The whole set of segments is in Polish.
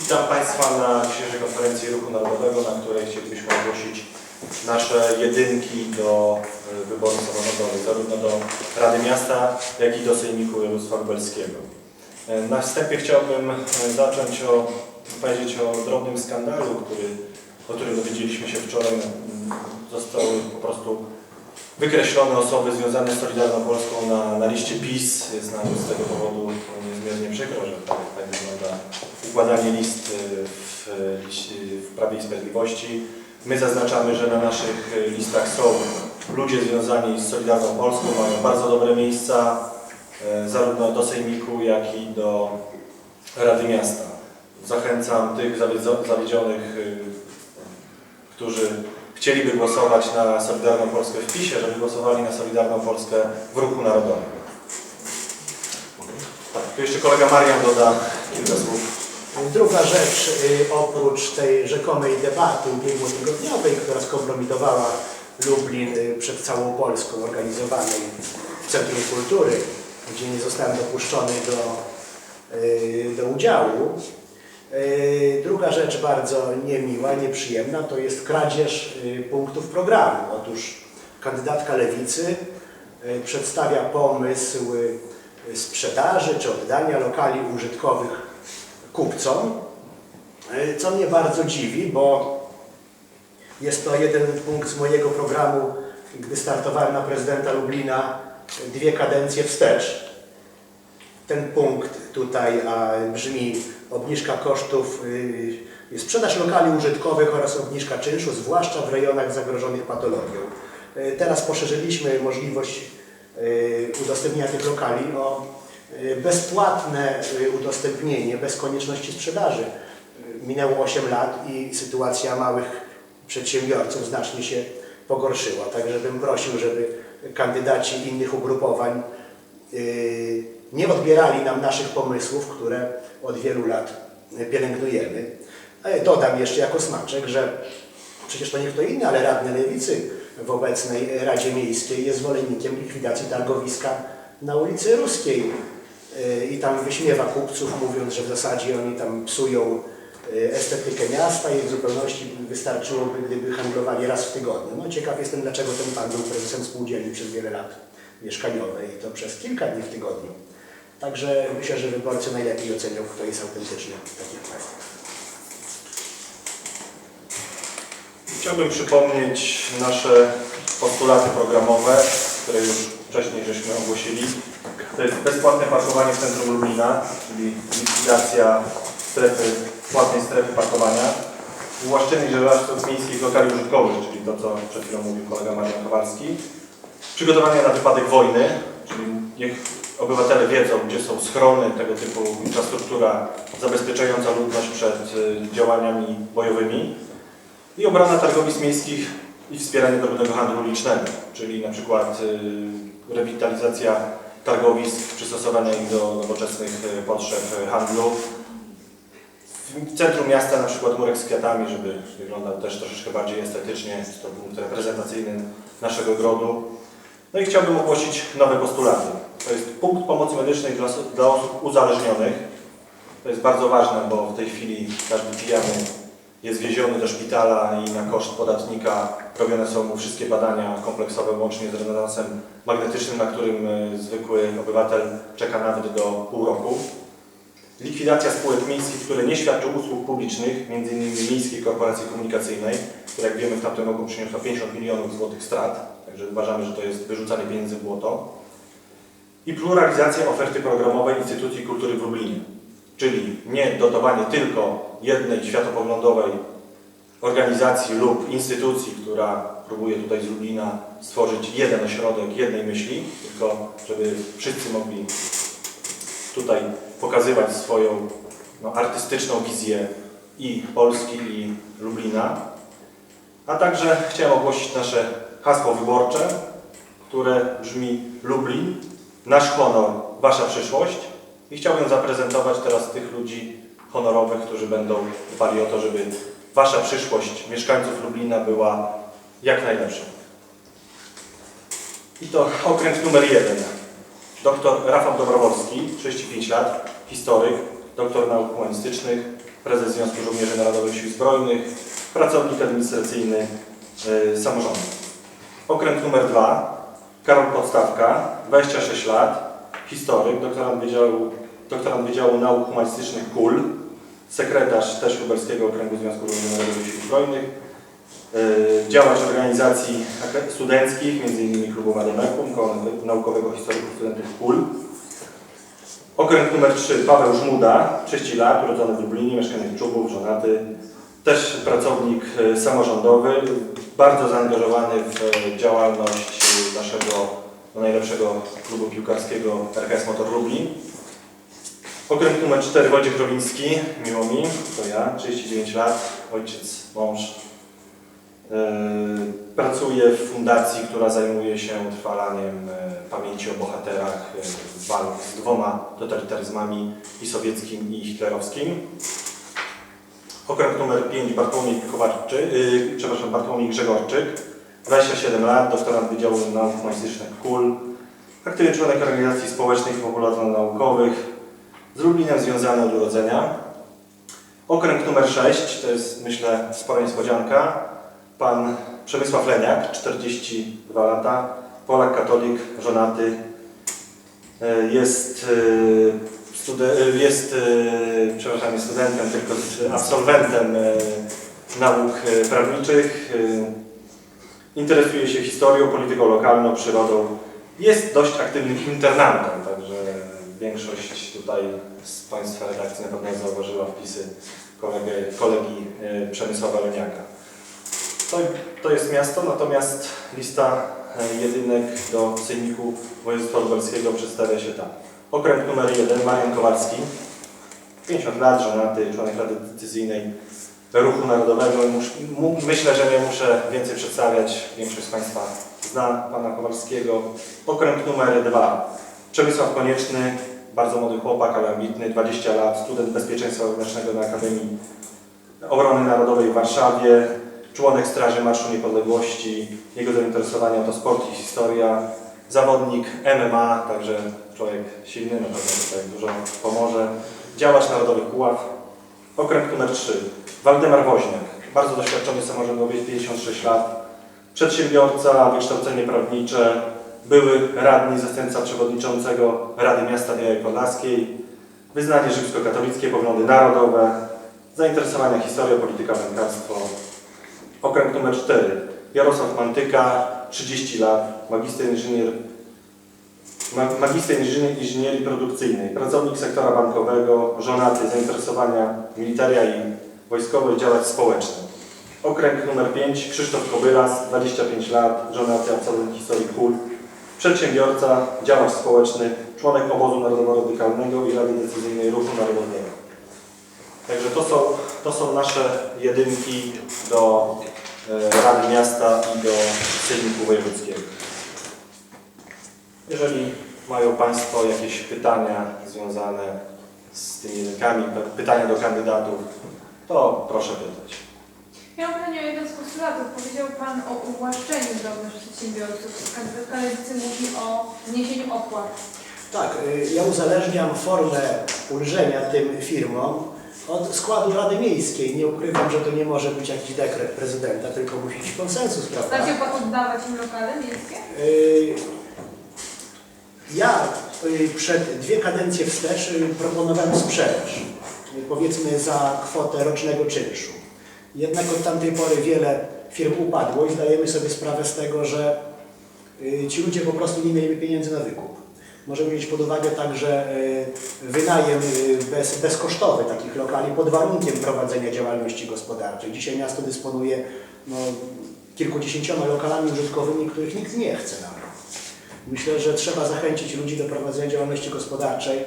Witam Państwa na dzisiejszej konferencji Ruchu Narodowego, na której chcielibyśmy ogłosić nasze jedynki do e, wyborów samorządowych, zarówno do Rady Miasta, jak i do Sejmiku Województwa Lubelskiego. E, Na wstępie chciałbym e, zacząć o, powiedzieć o drobnym skandalu, który, o którym dowiedzieliśmy się wczoraj. Mm, Zostały po prostu wykreślone osoby związane z Solidarną Polską na, na liście PiS. Jest nam z tego powodu niezmiernie przykro, że tak, układanie list y, w, liście- w Prawie i Sprawiedliwości. My zaznaczamy, że na naszych y, listach są ludzie związani z Solidarną Polską, mają bardzo dobre miejsca zarówno do Sejmiku, jak i do Rady Miasta. Zachęcam tych zawiedzionych, którzy chcieliby głosować na Solidarną Polskę w PiSie, żeby głosowali na Solidarną Polskę w Ruchu Narodowym. Tak, tu jeszcze kolega Marian doda kilka słów. Druga rzecz, y, oprócz tej rzekomej debaty ubiegłotygodniowej, która skompromitowała Lublin y, przed całą Polską, organizowanej w Centrum Kultury, gdzie nie zostałem dopuszczony do, y, do udziału. Druga rzecz bardzo niemiła, nieprzyjemna, to jest kradzież punktów programu. Otóż kandydatka Lewicy przedstawia pomysł sprzedaży czy oddania lokali użytkowych kupcom, y, co mnie bardzo dziwi, bo jest to jeden punkt z mojego programu, gdy startowałem na prezydenta Lublina dwie kadencje wstecz. Ten punkt tutaj brzmi obniżka kosztów, y, sprzedaż lokali użytkowych oraz obniżka czynszu, zwłaszcza w rejonach zagrożonych patologią. Y, Teraz poszerzyliśmy możliwość y, udostępnienia tych lokali o bezpłatne y, udostępnienie, bez konieczności sprzedaży. Y, Minęło 8 lat i sytuacja małych przedsiębiorców znacznie się pogorszyła. Także bym prosił, żeby kandydaci innych ugrupowań y, nie odbierali nam naszych pomysłów, które od wielu lat pielęgnujemy. Dodam jeszcze jako smaczek, że przecież to nie kto inny, ale radny Lewicy w obecnej Radzie Miejskiej jest zwolennikiem likwidacji targowiska na ulicy Ruskiej Y, i tam wyśmiewa kupców, mówiąc, że w zasadzie oni tam psują y, estetykę miasta i w zupełności wystarczyłoby, gdyby handlowali raz w tygodniu. No ciekaw jestem, dlaczego ten pan był prezesem spółdzielni przez wiele lat mieszkaniowej i to przez kilka dni w tygodniu. Także myślę, że wyborcy najlepiej ocenią, kto jest autentyczny w takich kwestiach. Chciałbym przypomnieć nasze postulaty programowe, które już wcześniej żeśmy ogłosili. To jest bezpłatne parkowanie w centrum Lublina, czyli likwidacja strefy, płatnej strefy parkowania. Ułaszczenie żelarzów miejskich lokali użytkowych, czyli to, co przed chwilą mówił kolega Marian Kowalski. Przygotowanie na wypadek wojny, czyli niech obywatele wiedzą, gdzie są schrony, tego typu infrastruktura zabezpieczająca ludność przed y, działaniami bojowymi i obrona targowisk miejskich i wspieranie drobnego handlu ulicznego, czyli na przykład y, rewitalizacja targowisk, przystosowanie ich do nowoczesnych y, potrzeb y, handlu. W centrum miasta na przykład murek z kwiatami, żeby wyglądał też troszeczkę bardziej estetycznie, jest to punkt reprezentacyjny naszego grodu. No i chciałbym ogłosić nowe postulaty. To jest punkt pomocy medycznej dla osób uzależnionych. To jest bardzo ważne, bo w tej chwili każdy pijany jest wieziony do szpitala i na koszt podatnika robione są mu wszystkie badania kompleksowe, łącznie z rezonansem magnetycznym, na którym e, zwykły obywatel czeka nawet do pół roku. Likwidacja spółek miejskich, które nie świadczą usług publicznych, m.in. Miejskiej Korporacji Komunikacyjnej, która jak wiemy w tamtym roku przyniosła 50 milionów złotych strat, także uważamy, że to jest wyrzucanie pieniędzy w błoto. I pluralizacja oferty programowej instytucji kultury w Lublinie czyli nie dotowanie tylko jednej światopoglądowej organizacji lub instytucji, która próbuje tutaj z Lublina stworzyć jeden ośrodek jednej myśli, tylko żeby wszyscy mogli tutaj pokazywać swoją no, artystyczną wizję i Polski, i Lublina. A także chciałem ogłosić nasze hasło wyborcze, które brzmi Lublin, nasz honor, wasza przyszłość. I chciałbym zaprezentować teraz tych ludzi honorowych, którzy będą dbali o to, żeby wasza przyszłość mieszkańców Lublina była jak najlepsza. I to okręg numer jeden. Dr Rafał Dobrowolski, 35 lat, historyk, doktor nauk humanistycznych, prezes Związku Żołnierzy Narodowych Sił Zbrojnych, pracownik administracyjny y, samorządu. Okręg numer 2, Karol Podstawka, 26 lat, historyk, doktorant Wydziału, doktorant Wydziału Nauk Humanistycznych KUL, sekretarz też Lubelskiego Okręgu Związku Narodowych Sił Zbrojnych, y, działacz organizacji studenckich, m.in. Klubu Wademekum, Koła Naukowego Historyków Studentów KUL. Okręg numer 3, Paweł Żmuda, 30 lat, urodzony w Lublinie, mieszkaniec Czubów, żonaty, też pracownik e, samorządowy, bardzo zaangażowany w e, działalność e, naszego no, najlepszego klubu piłkarskiego RKS Motor Lublin. Okręg numer 4, Wojciech Rowiński, miło mi, to ja, 39 lat, ojciec, mąż. Yy, Pracuję w fundacji, która zajmuje się trwalaniem e, pamięci o bohaterach e, walk z dwoma totalitaryzmami, i sowieckim, i hitlerowskim. Okręg numer 5, Bartłomiej Kowalczyk, yy, przepraszam, Bartłomiej Grzegorczyk, 27 lat, doktorant Wydziału Nauk Humanistycznych KUL, aktywny członek organizacji społecznych i popularno-naukowych, z Lublinem związany od urodzenia. Okręg numer 6, to jest myślę spora niespodzianka, pan Przemysław Leniak, 42 lata, Polak, katolik, żonaty, e, jest, e, e, jest przepraszam, studentem, tylko absolwentem nauk prawniczych, interesuje się historią, polityką lokalną, przyrodą, jest dość aktywnym internantem, także większość tutaj z Państwa redakcji na pewno zauważyła wpisy kolegę, kolegi e, Przemysława Leniaka. To, to jest miasto, natomiast lista e, jedynek do Sejmiku Województwa Lubelskiego przedstawia się tak. Okręg numer 1, Marian Kowalski, 50 lat, żonaty, członek Rady Decyzyjnej Ruchu Narodowego. Mu, myślę, że nie muszę więcej przedstawiać, większość z Państwa zna Pana Kowalskiego. Okręg numer 2, Przemysław Konieczny, bardzo młody chłopak, ale ambitny, 20 lat, student bezpieczeństwa wewnętrznego na Akademii Obrony Narodowej w Warszawie, członek Straży Marszu Niepodległości, jego zainteresowania to sport i historia, zawodnik MMA, także człowiek silny, na pewno tutaj dużo pomoże, działacz Narodowy Puław. Okręg numer 3, Waldemar Woźniak, bardzo doświadczony samorządowiec, 56 lat, przedsiębiorca, wykształcenie prawnicze, były radni, zastępca przewodniczącego Rady Miasta Białej Podlaskiej, wyznanie rzymskokatolickie, poglądy narodowe, zainteresowania historia, polityka, wędkarstwo. Okręg numer 4. Jarosław Mantyka, 30 lat, magister inżynier magister inżynier, inżynierii produkcyjnej, pracownik sektora bankowego, żonaty, zainteresowania militaria i wojskowe, działacz społeczny. Okręg numer 5. Krzysztof Kobylas, 25 lat, żonaty, absolwent historii KUL, przedsiębiorca, działacz społeczny, członek obozu narodowo-radykalnego i Rady Decyzyjnej Ruchu Narodowego. Także to są, to są nasze jedynki do e, Rady Miasta i do Sejmiku Wojewódzkiego. Jeżeli mają Państwo jakieś pytania związane z tymi jedynkami, pe- pytania do kandydatów, to proszę pytać. Ja mam pytanie o jeden z postulatów. Powiedział Pan o ułaszczeniu drobnych przedsiębiorców. Kandydatka Lewicy mówi o zniesieniu opłat. Tak, y, ja uzależniam formę ulżenia tym firmom od składu Rady Miejskiej. Nie ukrywam, że to nie może być jakiś dekret prezydenta, tylko musi być konsensus, prawda? Będzie Pan oddawać im lokale miejskie? Y, Ja y, przed dwie kadencje wstecz y, proponowałem sprzedaż, y, powiedzmy za kwotę rocznego czynszu. Jednak od tamtej pory wiele firm upadło i zdajemy sobie sprawę z tego, że ci ludzie po prostu nie mieliby pieniędzy na wykup. Możemy mieć pod uwagę także wynajem bez, bezkosztowy takich lokali pod warunkiem prowadzenia działalności gospodarczej. Dzisiaj miasto dysponuje no, kilkudziesięcioma lokalami użytkowymi, których nikt nie chce nawet. Myślę, że trzeba zachęcić ludzi do prowadzenia działalności gospodarczej.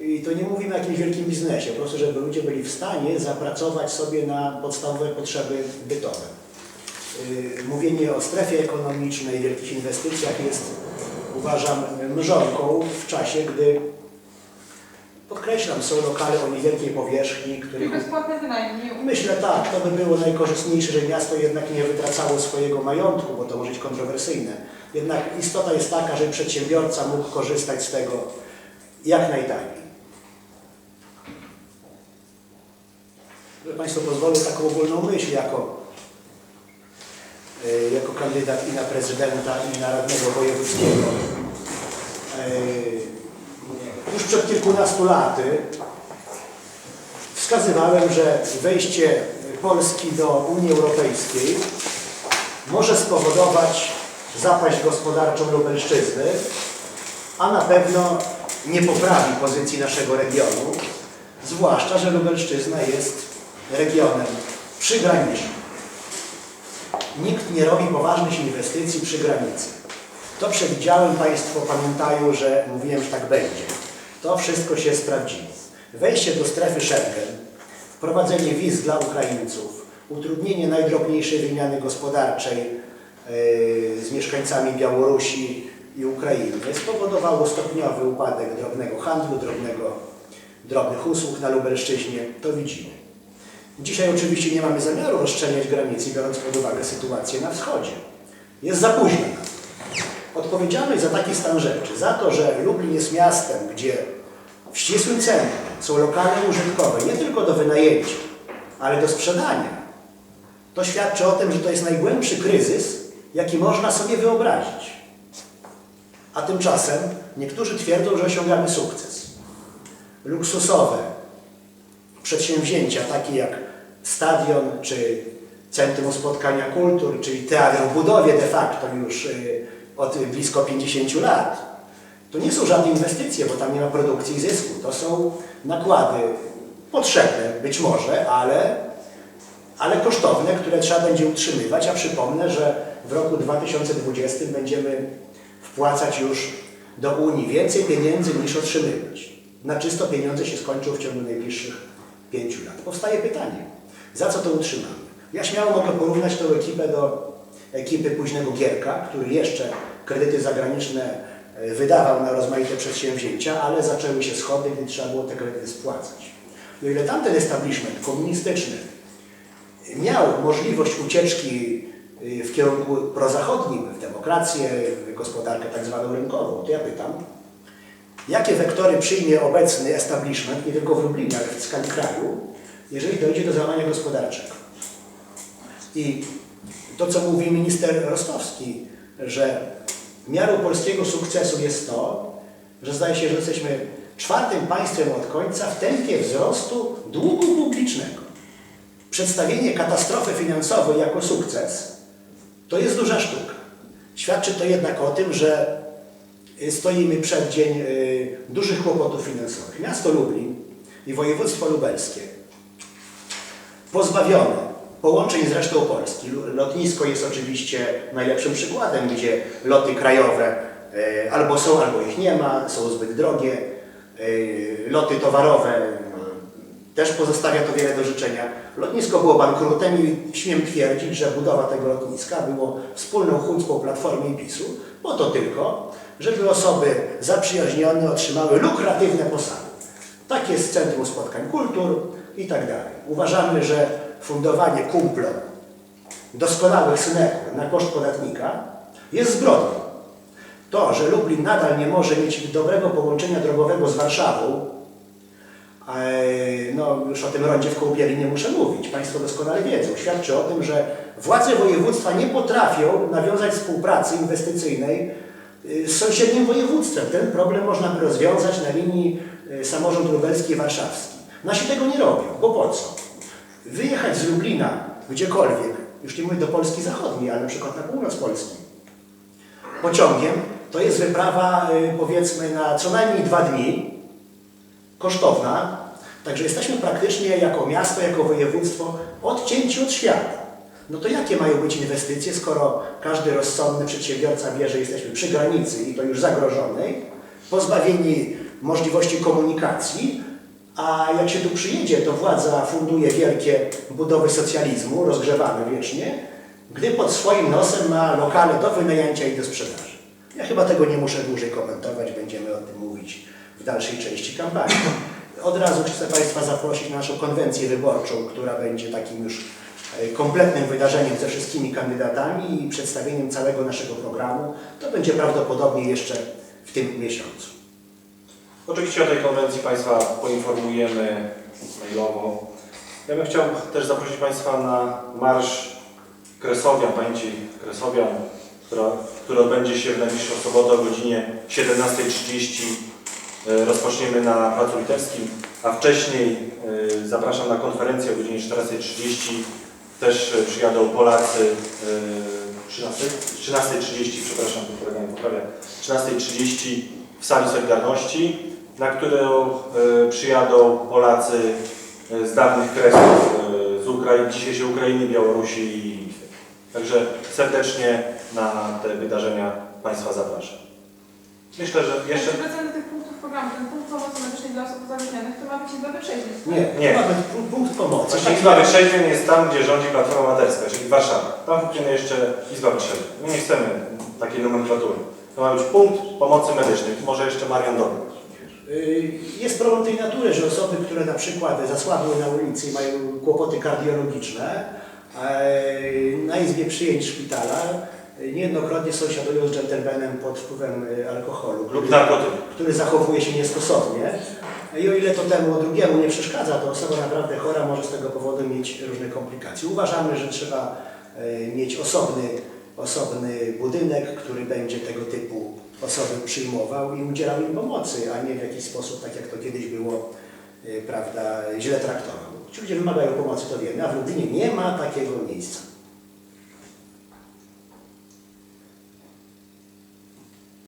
I to nie mówimy o jakimś wielkim biznesie, po prostu, żeby ludzie byli w stanie zapracować sobie na podstawowe potrzeby bytowe. Yy, Mówienie o strefie ekonomicznej, wielkich inwestycjach jest, uważam, mrzonką w czasie, gdy, podkreślam, są lokale o niewielkiej powierzchni, I których bezpłatny wynajem. Nie Myślę tak, to by było najkorzystniejsze, że miasto jednak nie wytracało swojego majątku, bo to może być kontrowersyjne. Jednak istota jest taka, że przedsiębiorca mógł korzystać z tego jak najtaniej. że Państwo pozwolą taką ogólną myśl jako, e, jako kandydat i na prezydenta i na radnego wojewódzkiego. E, Już przed kilkunastu laty wskazywałem, że wejście Polski do Unii Europejskiej może spowodować zapaść gospodarczą Lubelszczyzny, a na pewno nie poprawi pozycji naszego regionu, zwłaszcza, że Lubelszczyzna jest regionem przygranicznym. Nikt nie robi poważnych inwestycji przy granicy. To przewidziałem, Państwo pamiętają, że mówiłem, że tak będzie. To wszystko się sprawdziło. Wejście do strefy Schengen, wprowadzenie wiz dla Ukraińców, utrudnienie najdrobniejszej wymiany gospodarczej yy, z mieszkańcami Białorusi i Ukrainy spowodowało stopniowy upadek drobnego handlu, drobnego, drobnych usług na Lubelszczyźnie. To widzimy. Dzisiaj oczywiście nie mamy zamiaru rozszczelniać granicy, biorąc pod uwagę sytuację na wschodzie. Jest za późno. Odpowiedzialność za taki stan rzeczy, za to, że Lublin jest miastem, gdzie w ścisłym centrum są lokale użytkowe, nie tylko do wynajęcia, ale do sprzedania, to świadczy o tym, że to jest najgłębszy kryzys, jaki można sobie wyobrazić. A tymczasem niektórzy twierdzą, że osiągamy sukces. Luksusowe przedsięwzięcia, takie jak stadion, czy Centrum Spotkania Kultur, czyli teatr w budowie de facto już y, od blisko 50 lat, to nie są żadne inwestycje, bo tam nie ma produkcji i zysku. To są nakłady potrzebne być może, ale, ale kosztowne, które trzeba będzie utrzymywać. A przypomnę, że w roku 2020 będziemy wpłacać już do Unii więcej pieniędzy niż otrzymywać. Na czysto pieniądze się skończą w ciągu najbliższych pięciu lat. Powstaje pytanie, za co to utrzymamy? Ja śmiało mogę porównać tę ekipę do ekipy późnego Gierka, który jeszcze kredyty zagraniczne e, wydawał na rozmaite przedsięwzięcia, ale zaczęły się schody, gdy trzeba było te kredyty spłacać. O ile tamten establishment komunistyczny miał możliwość ucieczki y, w kierunku prozachodnim, w demokrację, w gospodarkę tak zwaną rynkową, to ja pytam, jakie wektory przyjmie obecny establishment, nie tylko w Lublinie, ale w skali kraju, jeżeli dojdzie do załamania gospodarczego. I to, co mówi minister Rostowski, że miarą polskiego sukcesu jest to, że zdaje się, że jesteśmy czwartym państwem od końca w tempie wzrostu długu publicznego. Przedstawienie katastrofy finansowej jako sukces to jest duża sztuka. Świadczy to jednak o tym, że y, stoimy przed dzień y, dużych kłopotów finansowych. Miasto Lublin i województwo lubelskie pozbawione połączeń z resztą Polski. Lotnisko jest oczywiście najlepszym przykładem, gdzie loty krajowe e, albo są, albo ich nie ma, są zbyt drogie. E, Loty towarowe e, też pozostawia to wiele do życzenia. Lotnisko było bankrutem i śmiem twierdzić, że budowa tego lotniska było wspólną chucpą Platformy i PiSu, po to tylko, żeby osoby zaprzyjaźnione otrzymały lukratywne posady. Tak jest Centrum Spotkań Kultur i tak dalej. Uważamy, że fundowanie kumplom doskonałych synekur na koszt podatnika jest zbrodnią. To, że Lublin nadal nie może mieć dobrego połączenia drogowego z Warszawą, e, no już o tym rondzie w Kołbieli nie muszę mówić, Państwo doskonale wiedzą, świadczy o tym, że władze województwa nie potrafią nawiązać współpracy inwestycyjnej y, z sąsiednim województwem. Ten problem można by rozwiązać na linii y, samorząd lubelski i warszawski. Nasi tego nie robią, bo po co? Wyjechać z Lublina gdziekolwiek, już nie mówię do Polski Zachodniej, ale na przykład na północ Polski, pociągiem, to jest wyprawa y, powiedzmy na co najmniej dwa dni, kosztowna, także jesteśmy praktycznie jako miasto, jako województwo odcięci od świata. No to jakie mają być inwestycje, skoro każdy rozsądny przedsiębiorca wie, że jesteśmy przy granicy i to już zagrożonej, pozbawieni możliwości komunikacji, a jak się tu przyjedzie, to władza funduje wielkie budowy socjalizmu, rozgrzewane wiecznie, gdy pod swoim nosem ma lokale do wynajęcia i do sprzedaży. Ja chyba tego nie muszę dłużej komentować, będziemy o tym mówić w dalszej części kampanii. Od razu chcę Państwa zaprosić na naszą konwencję wyborczą, która będzie takim już e, kompletnym wydarzeniem ze wszystkimi kandydatami i przedstawieniem całego naszego programu. To będzie prawdopodobnie jeszcze w tym miesiącu. Oczywiście o tej konwencji Państwa poinformujemy mailowo. Ja bym chciał też zaprosić Państwa na Marsz Kresowian, pamięci Kresowian, która, który odbędzie się w najbliższą sobotę o godzinie 17.30. E, Rozpoczniemy na Placu Litewskim, a wcześniej e, zapraszam na konferencję o godzinie 14.30. Też e, przyjadą Polacy, e, 13? 13.30, przepraszam, kolega nie poprawia, 13.30 w sali Solidarności, na którą e, przyjadą Polacy e, z dawnych kresów, e, z Ukrai- dzisiejszej Ukrainy, Białorusi i Litwy. Także serdecznie na te wydarzenia Państwa zapraszam. Myślę, że jeszcze... Do tych punktów programu, ten punkt pomocy medycznej dla osób uzależnionych, to ma być Izba Wytrzeźwień. Nie, Nie. to ma być punkt, pomocy. Właśnie Izba Wytrzeźwień jest tam, gdzie rządzi Platforma Obywatelska, czyli Warszawa. Tam funkcjonuje jeszcze Izba Wytrzeźwień. My nie chcemy takiej nomenklatury. To ma być punkt pomocy medycznej. Tu może jeszcze Marian Dobry. Y, Jest problem tej natury, że osoby, które na przykład zasłabły na ulicy i mają kłopoty kardiologiczne, e, na izbie przyjęć szpitala e, niejednokrotnie sąsiadują z dżentelmenem pod wpływem e, alkoholu, który, który zachowuje się niestosownie. I o ile to temu drugiemu nie przeszkadza, to osoba naprawdę chora może z tego powodu mieć różne komplikacje. Uważamy, że trzeba mieć osobny, osobny budynek, który będzie tego typu osoby przyjmował i udzielał im pomocy, a nie w jakiś sposób, tak jak to kiedyś było, e, prawda, źle traktował. Ci ludzie wymagają pomocy, to wiemy, a w Lublinie nie ma takiego miejsca.